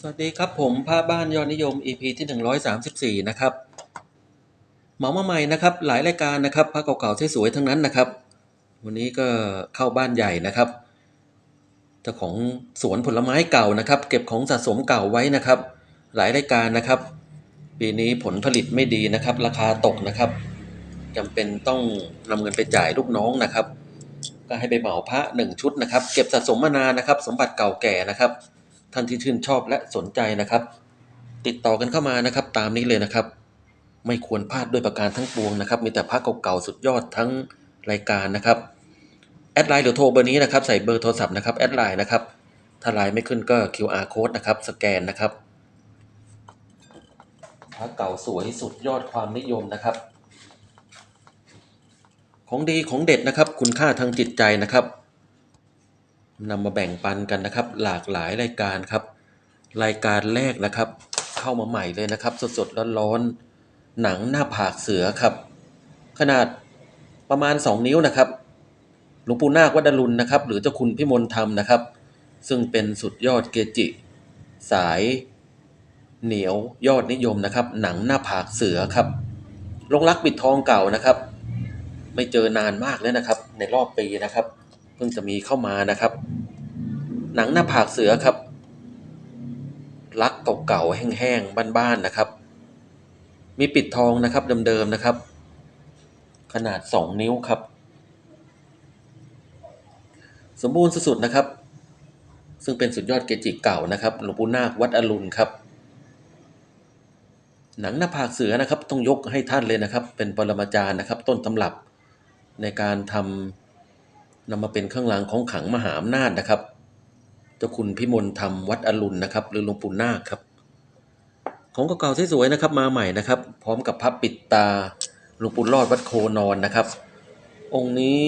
สวัสดีครับผมพระบ้านยอดนิยม EP ที่ 134 นะครับเหมามาใหม่นะครับหลายรายการนะครับพระเก่าๆสวยๆทั้งนั้นนะครับ วันนี้ก็เข้าบ้านใหญ่นะครับเจ้าของสวนผลไม้เก่านะครับ เก็บของสะสมเก่าไว้นะครับ หลายรายการนะครับ ปีนี้ผลผลิตไม่ดีนะครับ ราคาตกนะครับจำเป็นต้องนำเงินไปจ่ายลูกน้องนะครับ ก็ให้ไปเหมาพระหนึ่งชุดนะครับ เก็บสะสมมานานนะครับ สมบัติเก่าแก่นะครับ ท่านที่ชื่นชอบและสนใจนะครับ ติดต่อกันเข้ามานะครับ ตามนี้เลยนะครับ ไม่ควรพลาดด้วยประการทั้งปวงนะครับ มีแต่พระเก่าๆสุดยอดทั้งรายการนะครับแอดไลน์หรือโทรเบอร์นี้นะครับใส่เบอร์โทรศัพท์นะครับแอดไลน์นะครับถ้าไลน์ไม่ขึ้นก็ QR code นะครับสแกนนะครับพระเก่าสวยสุดยอดความนิยมนะครับ ของดีของเด็ดนะครับ คุณค่าทางจิตใจนะครับ นำมาแบ่งปันกันนะครับ หลากหลายรายการครับ รายการแรกนะครับ เข้ามาใหม่เลยนะครับ สดๆร้อนๆหนังหน้าผากเสือครับ ขนาดประมาณ 2 นิ้วนะครับหลวงปู่นาควัดอรุณนะครับ หรือเจ้าคุณพิมลธรรมนะครับ ซึ่งเป็นสุดยอดเกจิ สายเหนียวยอดนิยมนะครับ หนังหน้าผากเสือครับลงรักปิดทองเก่านะครับ ไม่เจอนานมากแล้วนะครับ ในรอบปีนะครับ เพิ่งจะมีเข้ามานะครับ หนังหน้าผากเสือครับ ลักเก่าๆแห้งๆบ้านๆนะครับ มีปิดทองนะครับเดิมๆนะครับ ขนาด 2 นิ้วครับ สมบูรณ์สุดๆนะครับ ซึ่งเป็นสุดยอดเกจิเก่านะครับหลวงปู่นาควัดอรุณครับหนังหน้าผากเสือนะครับต้องยกให้ท่านเลยนะครับ เป็นปรมาจารย์นะครับ ต้นตำรับในการทำ นำมาเป็นเครื่องรางของขลังมหาอำนาจนะครับ เจ้าคุณพิมลธรรมวัดอรุณนะครับ หรือหลวงปู่นาคครับ ของเก่าๆสวยๆนะครับ มาใหม่นะครับ พร้อมกับพับปิดตาหลวงปู่รอดวัดโคนอนนะครับ องค์นี้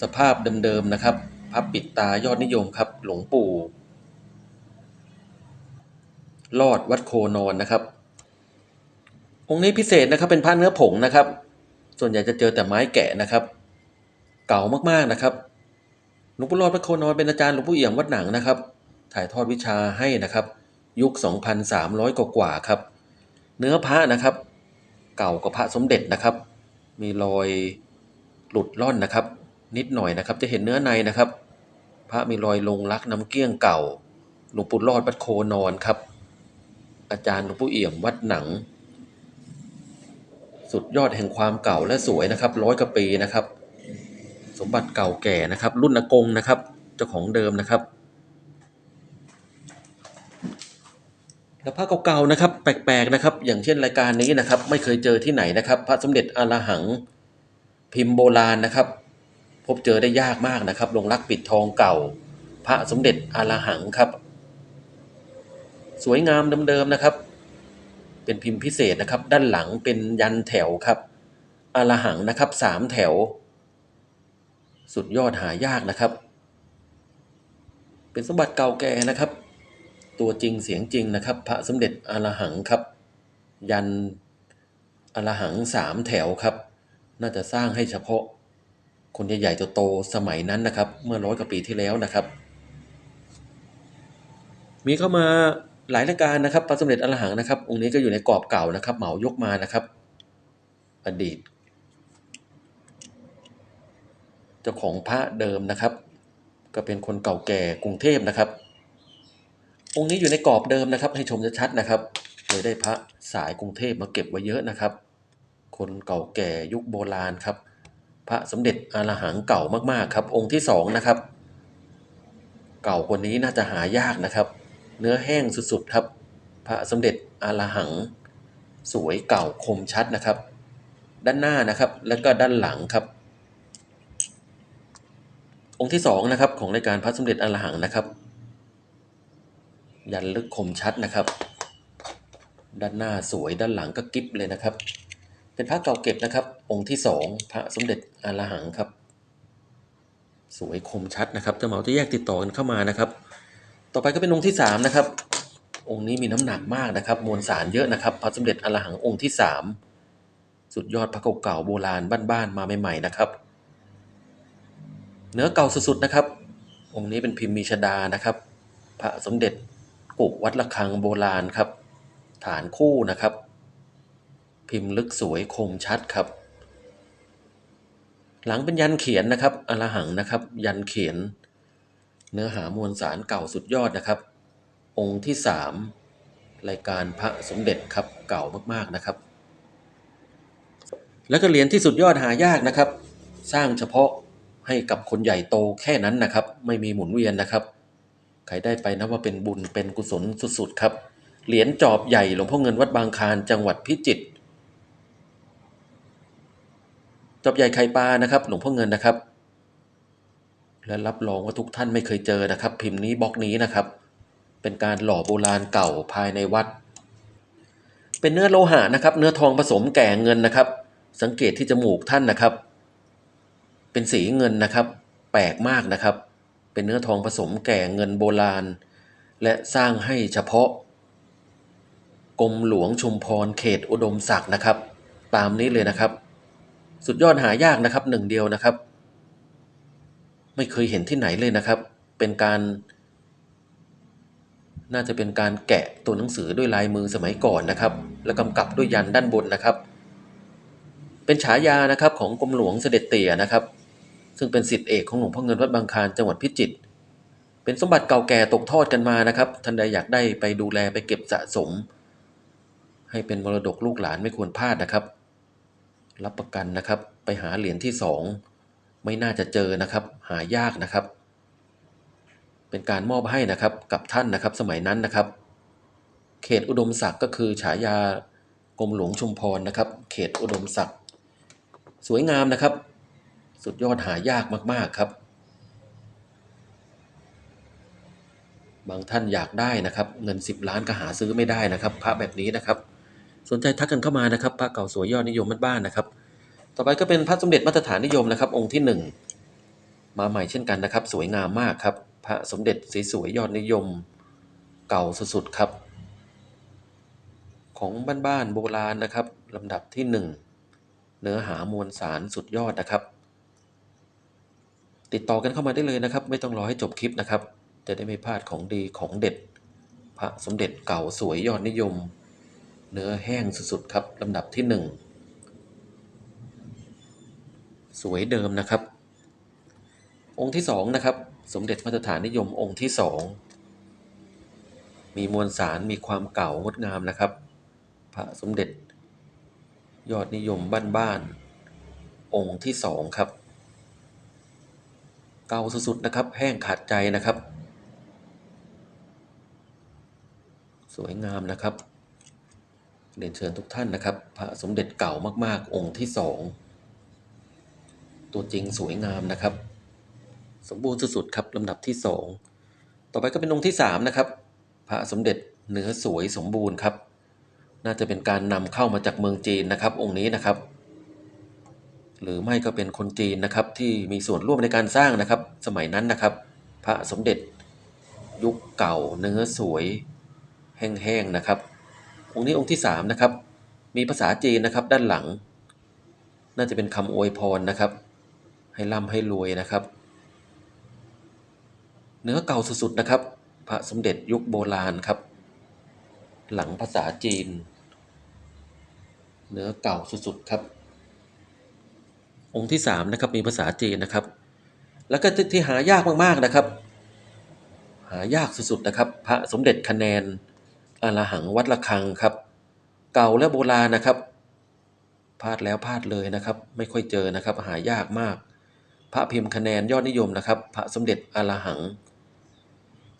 สภาพเดิมๆนะครับพับปิดตายอดนิยมครับ หลวงปู่รอดวัดโคนอนนะครับ องค์นี้พิเศษนะครับเป็นผ้าเนื้อผงนะครับ ส่วนใหญ่จะเจอแต่ไม้แกะนะครับ เก่ามากๆนะครับหลวงปู่รอดพระโคนอนเป็นอาจารย์หลวงปู่เอี่ยมวัดหนังนะครับ ถ่ายทอดวิชาให้นะครับ ยุค 2,300 กว่ากว่าครับ เนื้อพระนะครับ เก่ากว่าพระสมเด็จนะครับ มีรอยหลุดล่อนนะครับ นิดหน่อยนะครับ จะเห็นเนื้อในนะครับ พระมีรอยลงรักน้ำเกลี้ยงเก่า หลวงปู่รอดวัดโคนอนครับ อาจารย์หลวงปู่เอี่ยมวัดหนังสุดยอดแห่งความเก่าและสวยนะครับร้อยกว่าปีนะครับ สมบัติเก่าแก่นะครับ รุ่นอากงนะครับ เจ้าของเดิมนะครับ แล้วพระเก่าๆนะครับ แปลกๆนะครับ อย่างเช่นรายการนี้นะครับ ไม่เคยเจอที่ไหนนะครับ พระสมเด็จอรหังพิมพ์โบราณนะครับ พบเจอได้ยากมากนะครับลงรักปิดทองเก่า พระสมเด็จอรหังครับ สวยงามเดิมๆนะครับ เป็นพิมพ์พิเศษนะครับ ด้านหลังเป็นยันแถวครับอรหังนะครับสามแถว สุดยอดหายากนะครับ เป็นสมบัติเก่าแก่นะครับ ตัวจริงเสียงจริงนะครับ พระสมเด็จอรหังครับ ยันอรหังสามแถวครับ น่าจะสร้างให้เฉพาะ คนใหญ่ๆโตๆสมัยนั้นนะครับ เมื่อร้อยกว่าปีที่แล้วนะครับ มีเข้ามาหลายรายการนะครับพระสมเด็จอรหังนะครับ องค์นี้ก็อยู่ในกรอบเก่านะครับ เหมายกมานะครับ อดีต เจ้าของพระเดิมนะครับ ก็เป็นคนเก่าแก่กรุงเทพนะครับ องค์นี้อยู่ในกรอบเดิมนะครับ ให้ชมชัดๆนะครับเลยได้พระสายกรุงเทพมาเก็บไว้เยอะนะครับ คนเก่าแก่ยุคโบราณครับ พระสมเด็จอรหังเก่ามากๆครับ องค์ที่สองนะครับ เก่ากว่านี้น่าจะหายากนะครับ เนื้อแห้งสุดๆครับ พระสมเด็จอรหัง สวยเก่าคมชัดนะครับ ด้านหน้านะครับ แล้วก็ด้านหลังครับ องค์ที่สองนะครับของรายการพระสมเด็จอรหังนะครับ ยันลึกคมชัดนะครับ ด้านหน้าสวยด้านหลังก็กิ๊บเลยนะครับ เป็นพระเก่าเก็บนะครับ องค์ที่สองพระสมเด็จอรหังครับ สวยคมชัดนะครับเจ้าเหมาจะแยกติดต่อกันเข้ามานะครับ ต่อไปก็เป็นองค์ที่สามนะครับองค์นี้มีน้ำหนักมากนะครับ มวลสารเยอะนะครับ พระสมเด็จอรหังองค์ที่สามสุดยอดพระเก่าๆโบราณบ้านๆมาใหม่ๆนะครับ เนื้อเก่าสุดๆนะครับ องค์นี้เป็นพิมพ์มีชดานะครับ พระสมเด็จกุวัดระฆังโบราณครับ ฐานคู่นะครับ พิมพ์ลึกสวยคมชัดครับ หลังเป็นยันเขียนนะครับอรหังนะครับ ยันเขียน เนื้อหามวลสารเก่าสุดยอดนะครับ องค์ที่สามรายการพระสมเด็จครับเก่ามากๆนะครับ แล้วก็เหรียญที่สุดยอดหายากนะครับ สร้างเฉพาะ ให้กับคนใหญ่โตแค่นั้นนะครับ ไม่มีหมุนเวียนนะครับ ใครได้ไปนะว่าเป็นบุญเป็นกุศลสุดๆครับ เหรียญจอบใหญ่หลวงพ่อเงินวัดบางคานจังหวัดพิจิตรจอบใหญ่ไข่ปลานะครับ หลวงพ่อเงินนะครับ และรับรองว่าทุกท่านไม่เคยเจอนะครับ พิมพ์นี้บล็อกนี้นะครับ เป็นการหล่อโบราณเก่าภายในวัด เป็นเนื้อโลหะนะครับ เนื้อทองผสมแก่เงินนะครับ สังเกตที่จมูกท่านนะครับ เป็นสีเงินนะครับ แปลกมากนะครับ เป็นเนื้อทองผสมแก่เงินโบราณ และสร้างให้เฉพาะกรมหลวงชุมพรเขตอุดมศักดิ์นะครับ ตามนี้เลยนะครับ สุดยอดหายากนะครับหนึ่งเดียวนะครับ ไม่เคยเห็นที่ไหนเลยนะครับ เป็นการ น่าจะเป็นการแกะตัวหนังสือด้วยลายมือสมัยก่อนนะครับ และกำกับด้วยยันด้านบนนะครับ เป็นฉายานะครับของกรมหลวงเสด็จเตี่ยนะครับ ซึ่งเป็นสิทธิเอกของหลวงพ่อเงินวัดบางคานจังหวัดพิจิตรเป็นสมบัติเก่าแก่ตกทอดกันมานะครับท่านใดอยากได้ไปดูแลไปเก็บสะสม ให้เป็นมรดกลูกหลานไม่ควรพลาดนะครับ รับประกันนะครับ ไปหาเหรียญที่สองไม่น่าจะเจอนะครับ หายากนะครับ เป็นการมอบให้นะครับกับท่านนะครับสมัยนั้นนะครับ เขตอุดมศักดิ์ก็คือฉายากรมหลวงชุมพรนะครับ เขตอุดมศักดิ์สวยงามนะครับ สุดยอดหายากมาก ๆ ครับ บางท่านอยากได้นะครับ เงิน 10 ล้านก็หาซื้อไม่ได้นะครับ พระแบบนี้นะครับ สนใจทักกันเข้ามานะครับพระเก่าสวยยอดนิยมบ้านๆนะครับ ต่อไปก็เป็นพระสมเด็จมาตรฐานนิยมนะครับ องค์ที่หนึ่งมาใหม่เช่นกันนะครับ สวยงามมากครับ พระสมเด็จสีสวยยอดนิยม เก่าสุดๆครับของบ้านๆโบราณนะครับลำดับที่หนึ่งเนื้อหามวลสารสุดยอดนะครับ ติดต่อกันเข้ามาได้เลยนะครับ ไม่ต้องรอให้จบคลิปนะครับ จะได้ไม่พลาดของดีของเด็ด พระสมเด็จเก่าสวยยอดนิยม เนื้อแห้งสุดๆครับลำดับที่หนึ่งสวยเดิมนะครับ องค์ที่สองนะครับสมเด็จมาตรฐานนิยมองค์ที่สองมีมวลสารมีความเก่างดงามนะครับ พระสมเด็จ ยอดนิยมบ้านๆองค์ที่สองครับ เก่าสุดๆนะครับ แห้งขาดใจนะครับ สวยงามนะครับเรียนเชิญทุกท่านนะครับ พระสมเด็จเก่ามากๆ องค์ที่สองตัวจริงสวยงามนะครับ สมบูรณ์สุดๆครับลำดับที่สองต่อไปก็เป็นองค์ที่สามนะครับ พระสมเด็จเนื้อสวยสมบูรณ์ครับ น่าจะเป็นการนำเข้ามาจากเมืองจีนนะครับ องค์นี้นะครับ หรือไม่ก็เป็นคนจีนนะครับที่มีส่วนร่วมในการสร้างนะครับ สมัยนั้นนะครับ พระสมเด็จยุคเก่าเนื้อสวยแห้งๆนะครับ องค์นี้องค์ที่สามนะครับมีภาษาจีนนะครับด้านหลัง น่าจะเป็นคำอวยพรนะครับ ให้ร่ำให้รวยนะครับ เนื้อเก่าสุดๆนะครับ พระสมเด็จยุคโบราณครับ หลังภาษาจีน เนื้อเก่าสุดๆครับ องค์ที่สามนะครับมีภาษาจีนนะครับ แล้วก็ที่ที่หายากมากๆนะครับ หายากสุดๆนะครับ พระสมเด็จคะแนนอรหังวัดระฆังครับ เก่าและโบราณนะครับพลาดแล้วพลาดเลยนะครับ ไม่ค่อยเจอนะครับ หายากมาก พระพิมพ์คะแนนยอดนิยมนะครับ พระสมเด็จอรหัง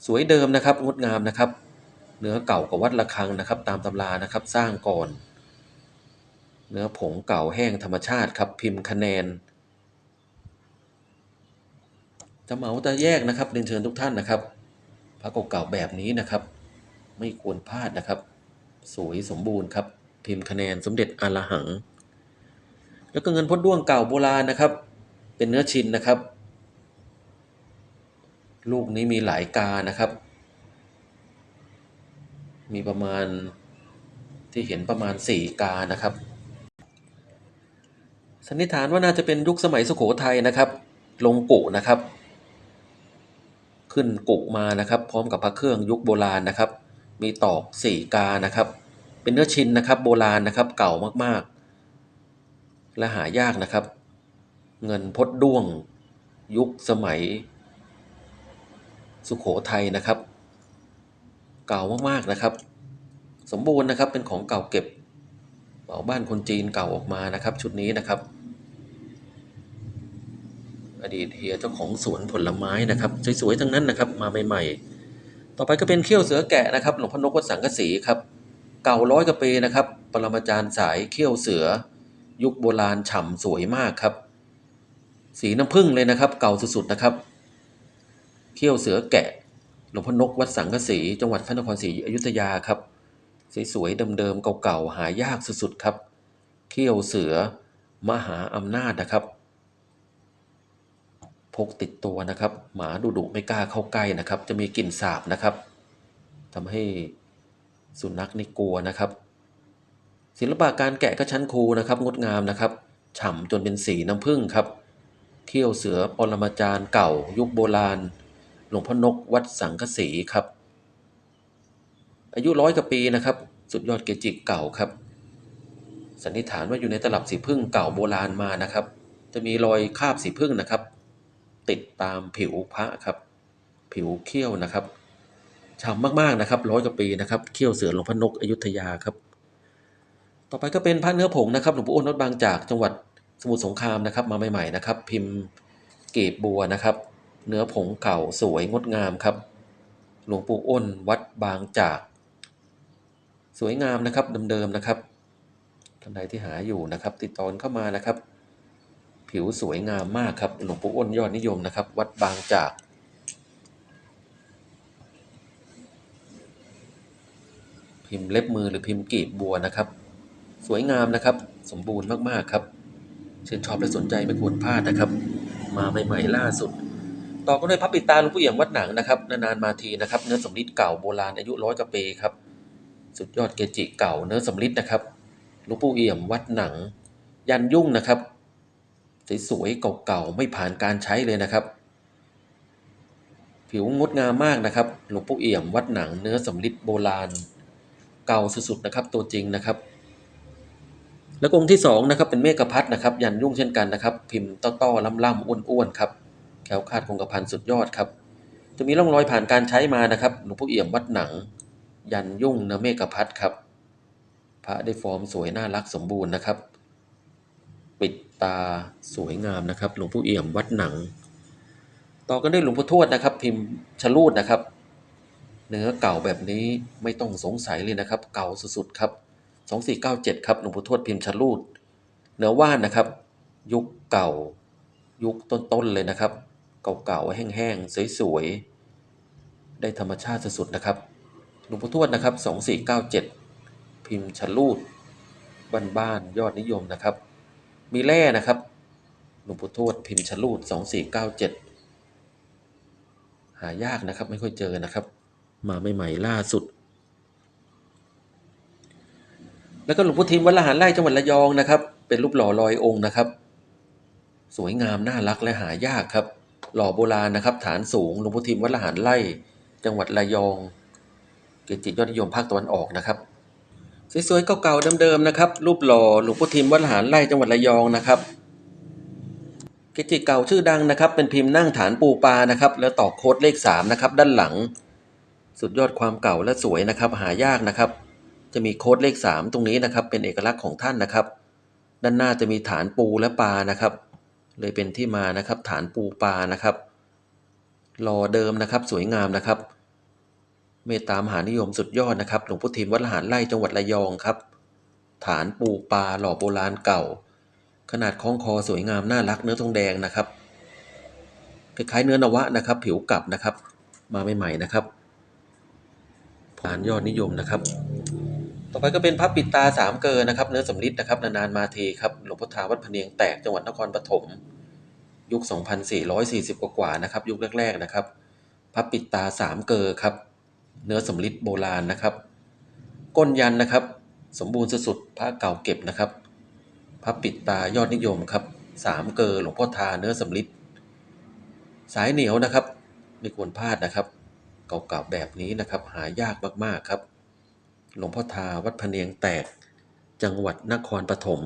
สวยเดิมนะครับงดงามนะครับ เนื้อเก่ากว่าวัดระฆังนะครับ ตามตำรานะครับ สร้างก่อน เนื้อผงเก่าแห้งธรรมชาติครับพิมพ์คะแนนจะเหมาจะแยกนะครับเรียนเชิญทุกท่านนะครับพระเก่าๆแบบนี้นะครับ ไม่ควรพลาดนะครับ สวยสมบูรณ์ครับ พิมพ์คะแนนสมเด็จอรหัง แล้วก็เงินพดด้วงเก่าโบราณนะครับ เป็นเนื้อชินนะครับ ลูกนี้มีหลายกานะครับ มีประมาณที่เห็นประมาณสี่กานะครับ สันนิษฐานว่าน่าจะเป็นยุคสมัยสุโขทัยนะครับ ลงกุนะครับ ขึ้นกุมานะครับ พร้อมกับพระเครื่องยุคโบราณนะครับ มีตอกสี่กานะครับ เป็นเนื้อชิ้นนะครับ โบราณนะครับ เก่ามากๆ และหายากนะครับ เงินพดด้วงยุคสมัย สุโขทัยนะครับ เก่ามากๆนะครับ สมบูรณ์นะครับเป็นของเก่าเก็บเอาบ้านคนจีนเก่าออกมานะครับ ชุดนี้นะครับ อดีตเฮียเจ้าของสวนผลไม้นะครับสวยๆทั้งนั้นนะครับ มาใหม่ๆ ต่อไปก็เป็นเขี้ยวเสือแกะนะครับ หลวงพ่อนกวัดสังกสีครับ เก่าร้อยกว่าปีนะครับ ปรมาจารย์สายเขี้ยวเสือ ยุคโบราณฉ่ำสวยมากครับ สีน้ำผึ้งเลยนะครับ เก่าสุดๆนะครับ เขี้ยวเสือแกะ หลวงพ่อนกวัดสังกสี จังหวัดพระนครศรีอยุธยาครับสวยๆเดิมๆเก่าๆหายากสุดๆครับ เขี้ยวเสือ มหาอำนาจนะครับ กติดตัวนะครับ หมาดุดุไม่กล้าเข้าใกล้นะครับ จะมีกลิ่นสาบนะครับทำให้สุนัขนี่กลัวนะครับ ศิลปะการแกะก็ชั้นครูนะครับ งดงามนะครับ ฉ่ำจนเป็นสีน้ำผึ้งครับเขี้ยวเสือปรมาจารย์เก่า ยุคโบราณ หลวงพ่อนกวัดสังกสีครับ อายุร้อยกว่าปีนะครับ สุดยอดเกจิเก่าครับสันนิษฐานว่าอยู่ในตลับสีพึ่งเก่าโบราณมานะครับ จะมีรอยคาบสีพึ่งนะครับ ติดตามผิวพระครับ ผิวเขี้ยวนะครับฉ่ำมากๆนะครับร้อยกว่าปีนะครับเขี้ยวเสือหลวงพ่อนกอยุธยาครับ ต่อไปก็เป็นพระเนื้อผงนะครับหลวงปู่อ้นวัดบางจากจังหวัดสมุทรสงครามนะครับ มาใหม่ๆนะครับ พิมพ์เกบบัวนะครับ เนื้อผงเก่าสวยงดงามครับ หลวงปู่อ้นวัดบางจาก สวยงามนะครับเดิมๆนะครับท่านใดที่หาอยู่นะครับ ติดต่อเข้ามานะครับ ผิวสวยงามมากครับหลวงปู่อ้นยอดนิยมนะครับ วัดบางจากพิมพ์เล็บมือหรือพิมพ์กีบบัวนะครับ สวยงามนะครับ สมบูรณ์มากๆครับชื่นชอบและสนใจไม่ควรพลาดนะครับ มาใหม่ๆล่าสุด ต่อก็ด้วยพระปิตาหลวงปู่เอี่ยมวัดหนังนะครับนานๆมาทีนะครับ เนื้อสำริดเก่าโบราณอายุร้อยกว่าปีครับ สุดยอดเกจิเก่าเนื้อสำริดนะครับหลวงปู่เอี่ยมวัดหนัง ยันยุ่งนะครับ สวยๆเก่าๆไม่ผ่านการใช้เลยนะครับ ผิวงดงามมากนะครับ หลวงปู่เอี่ยมวัดหนังเนื้อสำริดโบราณ เก่าสุดๆนะครับ ตัวจริงนะครับ แล้วองค์ที่สองนะครับเป็นเมฆพัฒนะครับ ยันยุ่งเช่นกันนะครับ พิมพ์ต้อๆล่ำๆอ้วนๆครับแคล้วคลาดคงกระพันสุดยอดครับจะมีร่องรอยผ่านการใช้มานะครับ หลวงปู่เอี่ยมวัดหนัง ยันยุ่งเนื้อเมฆพัฒครับ พระได้ฟอร์มสวยน่ารักสมบูรณ์นะครับ ปิด ตาสวยงามนะครับ หลวงปู่เอี่ยมวัดหนัง ต่อกันด้วยหลวงพ่อทวดนะครับ พิมพ์ชลูดนะครับ เนื้อเก่าแบบนี้ไม่ต้องสงสัยเลยนะครับ เก่าสุดๆครับ2497ครับหลวงพ่อทวดพิมพ์ชลูดเนื้อว่านนะครับ ยุคเก่า ยุคต้นๆเลยนะครับ เก่าๆแห้งๆสวยๆได้ธรรมชาติสุดๆนะครับหลวงพ่อทวดนะครับ2497 พิมพ์ชลูดบ้านๆยอดนิยมนะครับ มีแร่นะครับหลวงปู่ทวดพิมพ์ชลูด2497หายากนะครับ ไม่ค่อยเจอนะครับ มาใหม่ๆล่าสุด แล้วก็หลวงพ่อทิมวัดละหารไร่จังหวัดระยองนะครับ เป็นรูปหล่อลอยองค์นะครับ สวยงามน่ารักและหายากครับ หล่อโบราณนะครับ ฐานสูงหลวงพ่อทิมวัดละหารไร่จังหวัดระยอง เกจิยอดนิยมภาคตะวันออกนะครับ สวยๆเก่าๆเดิมๆนะครับรูปหล่อหลวงพ่อทิมวัดหารไร่จังหวัดระยองนะครับเกจิเก่าชื่อดังนะครับ เป็นพิมพ์นั่งฐานปูปลานะครับ แล้วตอกโค้ดเลขสามนะครับด้านหลัง สุดยอดความเก่าและสวยนะครับ หายากนะครับ จะมีโค้ดเลขสามตรงนี้นะครับ เป็นเอกลักษณ์ของท่านนะครับ ด้านหน้าจะมีฐานปูและปลานะครับ เลยเป็นที่มานะครับ ฐานปูปลานะครับหล่อเดิมนะครับ สวยงามนะครับ เมตตามหานิยมสุดยอดนะครับหลวงพุทธิมวัดละหารไร่จังหวัดระยองครับ ฐานปูปลาหล่อโบราณเก่า ขนาดคล้องคอสวยงามน่ารักเนื้อทองแดงนะครับคล้ายๆเนื้อนวะนะครับ ผิวกลับนะครับ มาใหม่ๆนะครับฐานยอดนิยมนะครับ ต่อไปก็เป็นพระปิดตาสามเกลอนะครับ เนื้อสำริดนะครับนานๆมาทีครับหลวงพ่อทาวัดพะเนียงแตกจังหวัดนครปฐมยุค 2440 กว่าๆนะครับ ยุคแรกๆนะครับพระปิดตาสามเกลอครับ เนื้อสำริดโบราณนะครับ ก้นยันนะครับ สมบูรณ์สุดๆพระเก่าเก็บนะครับพระปิดตายอดนิยมครับสามเกลอหลวงพ่อทาเนื้อสำริดสายเหนียวนะครับ ไม่ควรพลาดนะครับ เก่าๆแบบนี้นะครับ หายากมากๆครับ หลวงพ่อทาวัดพะเนียงแตก จังหวัดนครปฐม